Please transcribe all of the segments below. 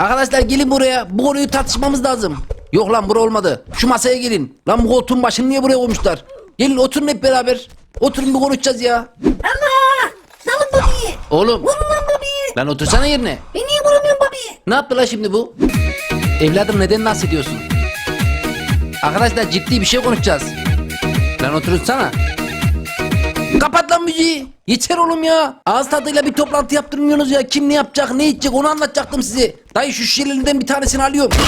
Arkadaşlar gelin buraya. Bu konuyu tartışmamız lazım. Yok lan bura olmadı. Şu masaya gelin. Lan bu koltuğun başını niye buraya koymuşlar? Gelin oturun hep beraber. Oturun bir konuşacağız ya. Allah! Salın babiyi. Oğlum. Vurun lan babiyi. Lan otursana yerine. Beni niye vuramıyorsun babiyi? Ne yaptı lan şimdi bu? Evladım neden bahsediyorsun? Arkadaşlar ciddi bir şey konuşacağız. Lan oturursana. Kapat lan müziği. Yeter oğlum ya. Ağız tadıyla bir toplantı yaptırmıyorsunuz ya. Kim ne yapacak ne edecek onu anlatacaktım size. Dayı şu şişelerinden bir tanesini alıyorum.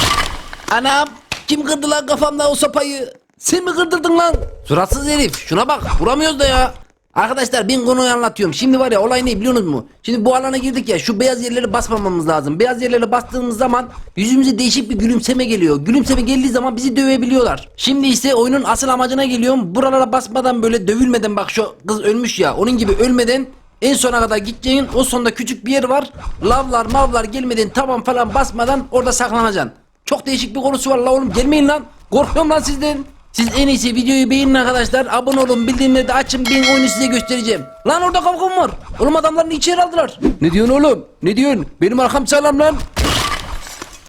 Anam kim kırdı lan kafamda o sopayı? Sen mi kırdırdın lan? Suratsız herif şuna bak vuramıyoruz da ya. Arkadaşlar ben konuyu anlatıyorum. Şimdi var ya olay ne biliyorsunuz mu? Şimdi bu alana girdik ya şu beyaz yerleri basmamamız lazım. Beyaz yerleri bastığımız zaman yüzümüze değişik bir gülümseme geliyor. Gülümseme geldiği zaman bizi dövebiliyorlar. Şimdi ise oyunun asıl amacına geliyorum. Buralara basmadan böyle dövülmeden bak şu kız ölmüş ya. Onun gibi ölmeden en sona kadar gideceğin o sonda küçük bir yer var. Lavlar mavlar gelmeden tamam falan basmadan orada saklanacaksın. Çok değişik bir konusu var la oğlum gelmeyin lan. Korkuyorum lan sizden. Siz en iyisi videoyu beğenin arkadaşlar. Abone olun bildirimleri de açın ben oyunu size göstereceğim. Lan orada kavga mı var? Oğlum adamlarını içeri aldılar. Ne diyorsun oğlum? Ne diyorsun? Benim arkam sağlam lan.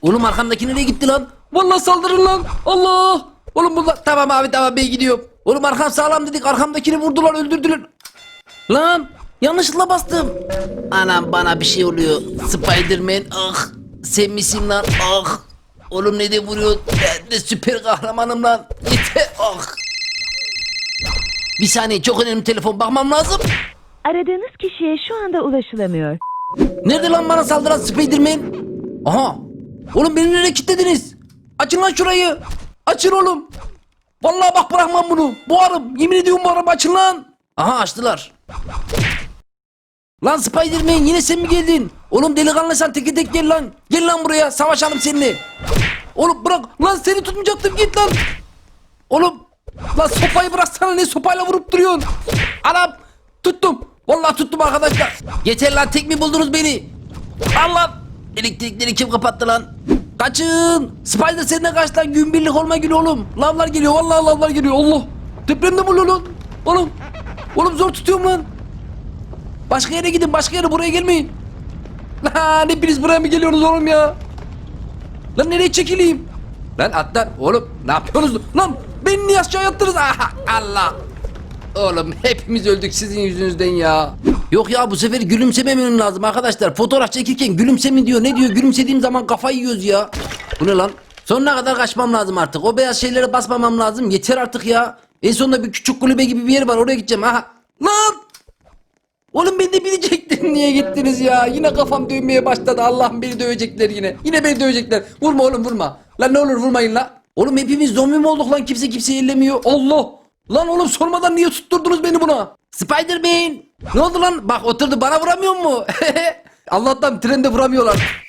Oğlum arkamdaki nereye gitti lan? Vallahi saldırın lan. Allah. Oğlum bunlar tamam abi tamam ben gidiyorum. Oğlum arkam sağlam dedik arkamdakini vurdular öldürdüler. Lan yanlışlıkla bastım. Anam bana bir şey oluyor. Spiderman ah. Sen misin lan ah. Oğlum ne de vuruyor. Ben de süper kahramanım lan. Yeter ah. Bir saniye çok önemli telefon bakmam lazım. Aradığınız kişiye şu anda ulaşılamıyor. Nerede lan bana saldıran Spiderman? Aha. Oğlum beni nereye kilitlediniz? Açın lan şurayı. Açın oğlum. Vallahi bak bırakmam bunu. Boğarım. Yemin ediyorum boğarım açın lan. Aha açtılar. Lan Spiderman yine sen mi geldin? Oğlum delikanlı sen teke tek gel lan. Gel lan buraya savaşalım seninle. Oğlum bırak. Lan seni tutmayacaktım git lan. Oğlum. Lan sopayı bıraksana ne sopayla vurup duruyorsun. Anam. Tuttum. Vallahi tuttum arkadaşlar. Yeter lan tek mi buldunuz beni? Allah. Elektrikleri kim kapattı lan? Kaçın. Spider seninle kaç lan gün olma günü oğlum. Lavlar geliyor vallahi lavlar geliyor Allah. Deprem mi bu lan? Oğlum. Oğlum zor tutuyorum lan. Başka yere gidin başka yere buraya gelmeyin. Lan hepiniz buraya mı geliyorsunuz oğlum ya? Lan nereye çekileyim? Lan atlar oğlum ne yapıyorsunuz? Lan beni niye aşağı yattınız? Aha, Allah. Oğlum hepimiz öldük sizin yüzünüzden ya. Yok ya bu sefer gülümsememem lazım arkadaşlar. Fotoğraf çekirken gülümseme diyor. Ne diyor? Gülümsediğim zaman kafayı yiyoruz ya. Bu ne lan? Sonuna kadar kaçmam lazım artık. O beyaz şeylere basmamam lazım. Yeter artık ya. En sonunda bir küçük kulübe gibi bir yer var. Oraya gideceğim. Aha. Oğlum ben de bilecektim niye gittiniz ya? Yine kafam dönmeye başladı. Allah'ım beni dövecekler yine. Yine beni dövecekler. Vurma oğlum vurma. Lan ne olur vurmayın la. Oğlum hepimiz zombi mi olduk lan? Kimse kimseyi ellemiyor. Allah! Lan oğlum sormadan niye tutturdunuz beni buna? Spider-Man! Ne oldu lan? Bak oturdu bana vuramıyor mu? Allah'tan trende vuramıyorlar.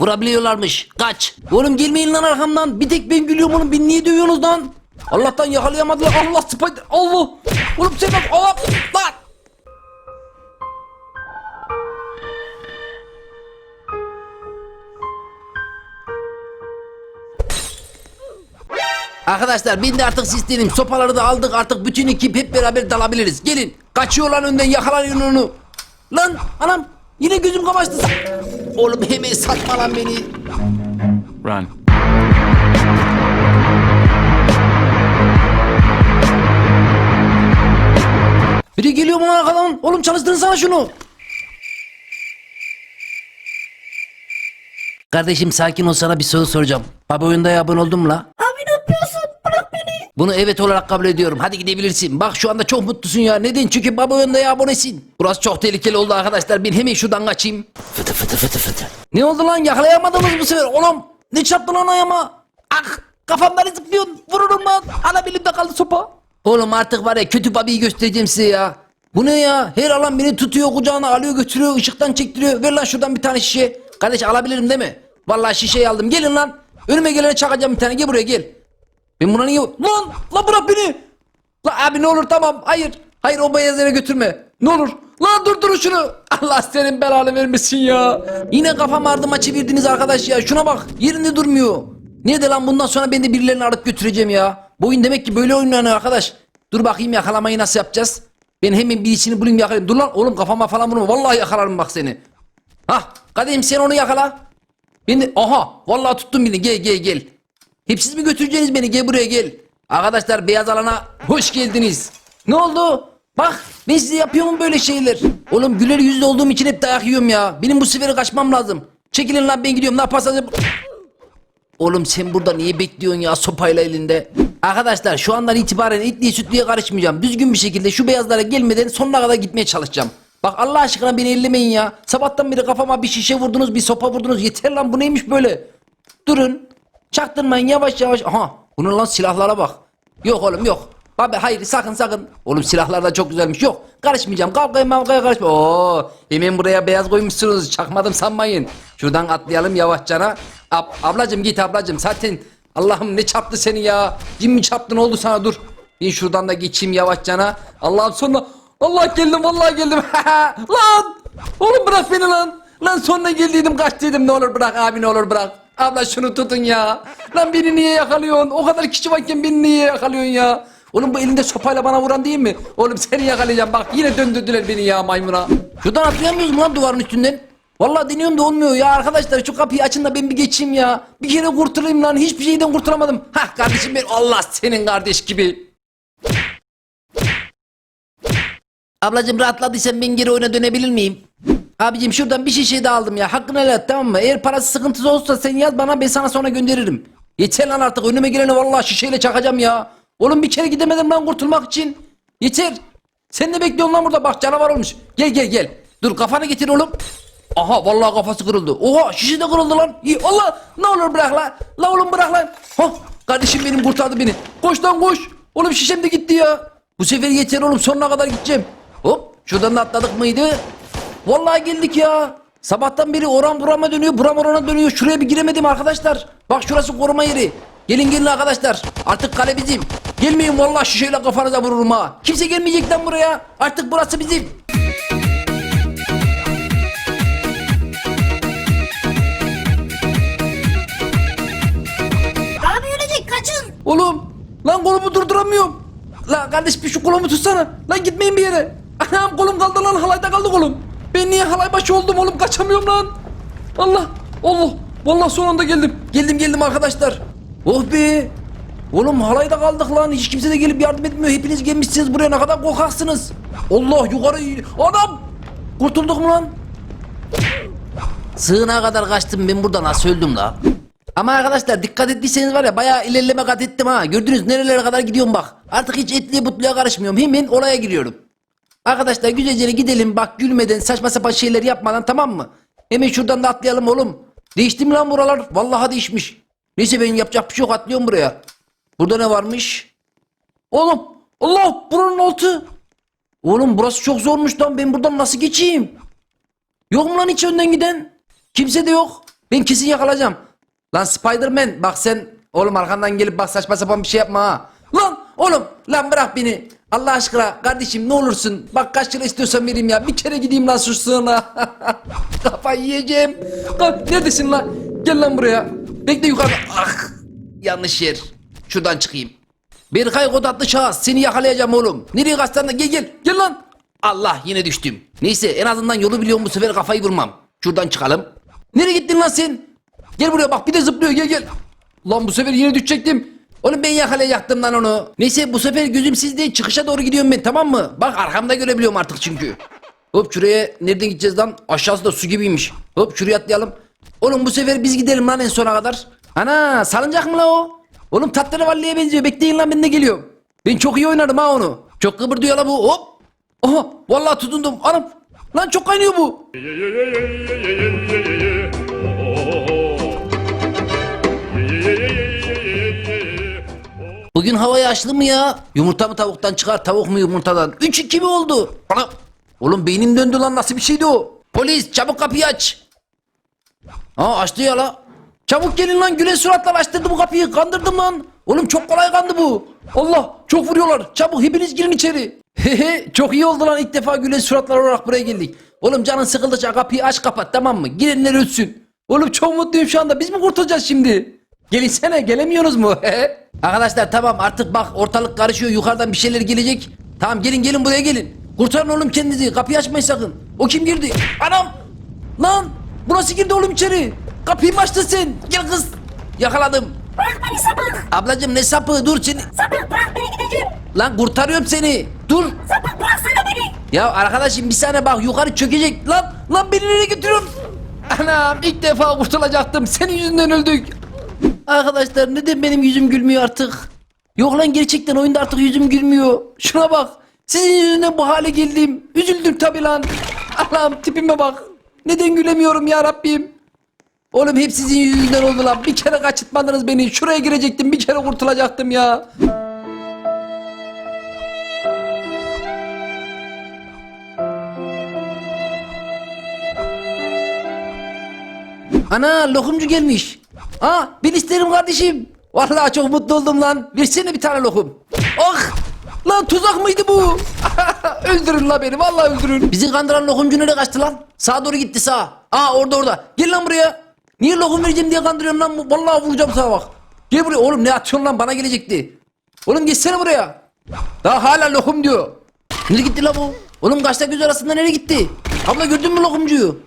Vurabiliyorlarmış. Kaç. Oğlum gelmeyin lan arkamdan. Bir tek ben gülüyorum oğlum. Beni niye dövüyorsunuz lan? Allah'tan yakalayamadılar. Allah Spider. Allah. Oğlum sen bak. Allah. Lan. Arkadaşlar ben de artık sistenim. Sopaları da aldık artık bütün ekip hep beraber dalabiliriz. Gelin. Kaçıyor lan önden yakalayın onu. Lan anam yine gözüm kamaştı. Oğlum hemen satma lan beni. Run. Biri geliyor bana arkadan. Oğlum çalıştırsana şunu. Kardeşim sakin ol sana bir soru soracağım. Baba oyunda abone oldun mu la? Bunu evet olarak kabul ediyorum. Hadi gidebilirsin. Bak şu anda çok mutlusun ya. Neden? Çünkü baba oyunda abonesin. Burası çok tehlikeli oldu arkadaşlar. Ben hemen şuradan kaçayım. Fıtı fıtı fıtı fıtı. Ne oldu lan? Yakalayamadınız bu sefer. Oğlum ne çarptı lan ayağıma? Ah kafamdan zıplıyor. Vururum lan. Ana bilimde kaldı sopa. Oğlum artık var ya kötü babayı göstereceğim size ya. Bu ne ya? Her alan beni tutuyor kucağına alıyor götürüyor ışıktan çektiriyor. Ver lan şuradan bir tane şişe. Kardeş alabilirim değil mi? Vallahi şişeyi aldım. Gelin lan. Önüme gelene çakacağım bir tane. Gel buraya gel. Ben buna niye... Lan! Lan bırak beni! Lan abi ne olur tamam. Hayır. Hayır o beyaz yere götürme. Ne olur. Lan durdur şunu. Allah senin belanı vermesin ya. Yine kafam ardıma çevirdiniz arkadaş ya. Şuna bak. Yerinde durmuyor. Niye de lan bundan sonra ben de birilerini arıp götüreceğim ya. Bu oyun demek ki böyle oynanıyor arkadaş. Dur bakayım yakalamayı nasıl yapacağız. Ben hemen birisini bulayım yakalayayım. Dur lan oğlum kafama falan vurma. Vallahi yakalarım bak seni. Hah kadehim sen onu yakala. Beni aha vallahi tuttun beni gel gel gel. Hep siz mi götüreceksiniz beni gel buraya gel. Arkadaşlar beyaz alana hoş geldiniz. Ne oldu? Bak ben size yapıyorum böyle şeyler. Oğlum güler yüzlü olduğum için hep dayak yiyorum ya. Benim bu sefere kaçmam lazım. Çekilin lan ben gidiyorum ne yaparsanız yap- Oğlum sen burada niye bekliyorsun ya sopayla elinde? Arkadaşlar şu andan itibaren etliye sütlüye karışmayacağım. Düzgün bir şekilde şu beyazlara gelmeden sonuna kadar gitmeye çalışacağım. Bak Allah aşkına beni ellemeyin ya. Sabahtan beri kafama bir şişe vurdunuz bir sopa vurdunuz. Yeter lan bu neymiş böyle? Durun. Çaktırmayın yavaş yavaş. Aha bunun lan silahlara bak. Yok oğlum yok. Abi hayır sakın sakın. Oğlum silahlar da çok güzelmiş. Yok karışmayacağım. Kavgaya mavgaya karışma. Oo, hemen buraya beyaz koymuşsunuz. Çakmadım sanmayın. Şuradan atlayalım yavaşçana. Ab, ablacım git ablacım. Zaten Allah'ım ne çarptı seni ya. Cin mi çarptı ne oldu sana dur. Ben şuradan da geçeyim yavaşçana. Allah'ım sonra. Allah geldim vallahi geldim. lan. Oğlum bırak beni lan. Lan sonra geldiydim kaçtıydım ne olur bırak abi ne olur bırak. Abla şunu tutun ya. Lan beni niye yakalıyorsun? O kadar kişi varken beni niye yakalıyorsun ya? Oğlum bu elinde sopayla bana vuran değil mi? Oğlum seni yakalayacağım bak yine döndürdüler beni ya maymuna. Şuradan atlayamıyoruz mu lan duvarın üstünden? Vallahi deniyorum da olmuyor ya arkadaşlar şu kapıyı açın da ben bir geçeyim ya. Bir kere kurtulayım lan hiçbir şeyden kurtulamadım. Hah kardeşim ben Allah senin kardeş gibi. Ablacım rahatladıysan ben geri oyuna dönebilir miyim? Abicim şuradan bir şişe de aldım ya. Hakkını helal et tamam mı? Eğer parası sıkıntısı olursa sen yaz bana ben sana sonra gönderirim. Yeter lan artık önüme geleni vallahi şişeyle çakacağım ya. Oğlum bir kere gidemedim lan kurtulmak için. Yeter. Sen ne bekliyorsun lan burada bak canavar olmuş. Gel gel gel. Dur kafanı getir oğlum. Aha vallahi kafası kırıldı. Oha şişe de kırıldı lan. İyi Allah ne olur bırak lan. La oğlum bırak lan. Hah kardeşim benim kurtardı beni. Koş lan koş. Oğlum şişem de gitti ya. Bu sefer yeter oğlum sonuna kadar gideceğim. Hop şuradan da atladık mıydı? Vallahi geldik ya. Sabahtan beri oran burama dönüyor, buram orana dönüyor. Şuraya bir giremedim arkadaşlar. Bak şurası koruma yeri. Gelin gelin arkadaşlar. Artık kale bizim. Gelmeyin vallahi şişeyle kafanıza vururum ha. Kimse gelmeyecek lan buraya. Artık burası bizim. Abi ölecek kaçın. Oğlum lan kolumu durduramıyorum. Lan kardeş bir şu kolumu tutsana. Lan gitmeyin bir yere. Anam kolum kaldı lan halayda kaldı kolum. Ben niye halay başı oldum oğlum kaçamıyorum lan. Allah Allah. Vallahi son anda geldim. Geldim geldim arkadaşlar. Oh be. Oğlum halayda kaldık lan. Hiç kimse de gelip yardım etmiyor. Hepiniz gelmişsiniz buraya ne kadar korkaksınız. Allah yukarı. Adam. Kurtulduk mu lan? Sığına kadar kaçtım ben burada nasıl öldüm la? Ama arkadaşlar dikkat ettiyseniz var ya bayağı ilerleme kat ettim ha. Gördünüz nerelere kadar gidiyorum bak. Artık hiç etliye butluya karışmıyorum. Hemen olaya giriyorum. Arkadaşlar güzelce gidelim bak gülmeden saçma sapan şeyler yapmadan tamam mı? Hemen şuradan da atlayalım oğlum. Değişti mi lan buralar? Vallahi değişmiş. Neyse benim yapacak bir şey yok atlıyorum buraya. Burada ne varmış? Oğlum Allah buranın altı. Oğlum burası çok zormuş lan ben buradan nasıl geçeyim? Yok mu lan hiç önden giden? Kimse de yok. Ben kesin yakalayacağım. Lan Spiderman bak sen oğlum arkandan gelip bak saçma sapan bir şey yapma ha. Lan oğlum lan bırak beni. Allah aşkına kardeşim ne olursun. Bak kaç lira istiyorsan vereyim ya. Bir kere gideyim lan sığına. Kafayı yiyeceğim. Lan neredesin lan? Gel lan buraya. Bekle yukarıda. Ah yanlış yer. Şuradan çıkayım. Berkay kod adlı şahıs seni yakalayacağım oğlum. Nereye kaçtan gel gel. Gel lan. Allah yine düştüm. Neyse en azından yolu biliyorum bu sefer kafayı vurmam. Şuradan çıkalım. Nereye gittin lan sen? Gel buraya bak bir de zıplıyor gel gel. Lan bu sefer yine düşecektim. Oğlum ben yakalayacaktım lan onu. Neyse bu sefer gözüm sizde çıkışa doğru gidiyorum ben tamam mı? Bak arkamda görebiliyorum artık çünkü. Hop şuraya nereden gideceğiz lan? Aşağısı da su gibiymiş. Hop şuraya atlayalım. Oğlum bu sefer biz gidelim lan en sona kadar. Ana salıncak mı la o? Oğlum tatlı valliye benziyor. Bekleyin lan ben de geliyorum. Ben çok iyi oynarım ha onu. Çok kıpırdıyor la bu. Hop. Aha vallahi tutundum. Anam. Lan çok kaynıyor bu. Bugün havayı açlı mı ya? Yumurta mı tavuktan çıkar tavuk mu yumurtadan? 3-2 mi oldu? Ana. Oğlum beynim döndü lan nasıl bir şeydi o? Polis çabuk kapıyı aç. Aa açtı ya la. Çabuk gelin lan gülen suratlar açtırdı bu kapıyı kandırdım lan. Oğlum çok kolay kandı bu. Allah çok vuruyorlar. Çabuk hepiniz girin içeri. Hehe çok iyi oldu lan ilk defa gülen suratlar olarak buraya geldik. Oğlum canın sıkıldıkça kapıyı aç kapat tamam mı? Girenler ölsün. Oğlum çok mutluyum şu anda biz mi kurtulacağız şimdi? Gelinsene gelemiyoruz mu? Arkadaşlar tamam artık bak ortalık karışıyor yukarıdan bir şeyler gelecek. Tamam gelin gelin buraya gelin. Kurtarın oğlum kendinizi kapıyı açmayın sakın. O kim girdi? Anam! Lan! Bu nasıl girdi oğlum içeri? Kapıyı mı açtın sen? Gel kız. Yakaladım. Bırak beni sapık. Ablacım ne sapı dur seni. Sapık bırak beni gideceğim. Lan kurtarıyorum seni. Dur. Sapık bıraksana beni. Ya arkadaşım bir saniye bak yukarı çökecek. Lan lan beni nereye götürüyorsun? Anam ilk defa kurtulacaktım. Senin yüzünden öldük. Arkadaşlar neden benim yüzüm gülmüyor artık? Yok lan gerçekten oyunda artık yüzüm gülmüyor. Şuna bak. Sizin yüzünden bu hale geldim. Üzüldüm tabi lan. Allah'ım tipime bak. Neden gülemiyorum ya Rabbim? Oğlum hep sizin yüzünden oldu lan. Bir kere kaçırtmadınız beni. Şuraya girecektim. Bir kere kurtulacaktım ya. Ana lokumcu gelmiş. Ha ben isterim kardeşim. Vallahi çok mutlu oldum lan. Versene bir tane lokum. Ah! Lan tuzak mıydı bu? öldürün la beni vallahi öldürün. Bizi kandıran lokumcu nereye kaçtı lan? Sağa doğru gitti sağa. Aa orada orada. Gel lan buraya. Niye lokum vereceğim diye kandırıyorsun lan? Vallahi vuracağım sana bak. Gel buraya oğlum ne atıyorsun lan bana gelecekti. Oğlum geçsene buraya. Daha hala lokum diyor. Nereye gitti la bu? Oğlum kaçta göz arasında nereye gitti? Abla gördün mü lokumcuyu?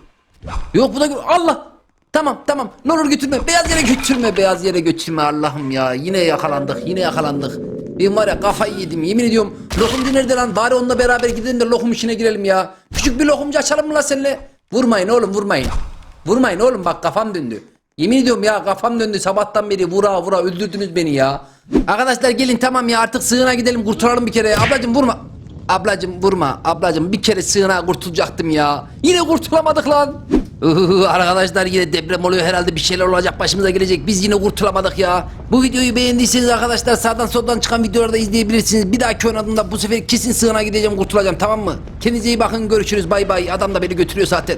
Yok bu da Allah. Tamam tamam ne olur götürme beyaz yere götürme beyaz yere götürme Allah'ım ya yine yakalandık yine yakalandık. Ben var ya kafayı yedim yemin ediyorum lokumcu nerede lan bari onunla beraber gidelim de lokum işine girelim ya. Küçük bir lokumcu açalım mı lan seninle? Vurmayın oğlum vurmayın. Vurmayın oğlum bak kafam döndü. Yemin ediyorum ya kafam döndü sabahtan beri vura vura öldürdünüz beni ya. Arkadaşlar gelin tamam ya artık sığına gidelim kurtulalım bir kere. Ablacım vurma. Ablacım vurma. Ablacım bir kere sığınağa kurtulacaktım ya. Yine kurtulamadık lan. Arkadaşlar yine deprem oluyor herhalde bir şeyler olacak başımıza gelecek. Biz yine kurtulamadık ya. Bu videoyu beğendiyseniz arkadaşlar sağdan soldan çıkan videoları da izleyebilirsiniz. Bir dahaki oynadığımda bu sefer kesin sığınağa gideceğim kurtulacağım tamam mı? Kendinize iyi bakın görüşürüz bay bay. Adam da beni götürüyor zaten.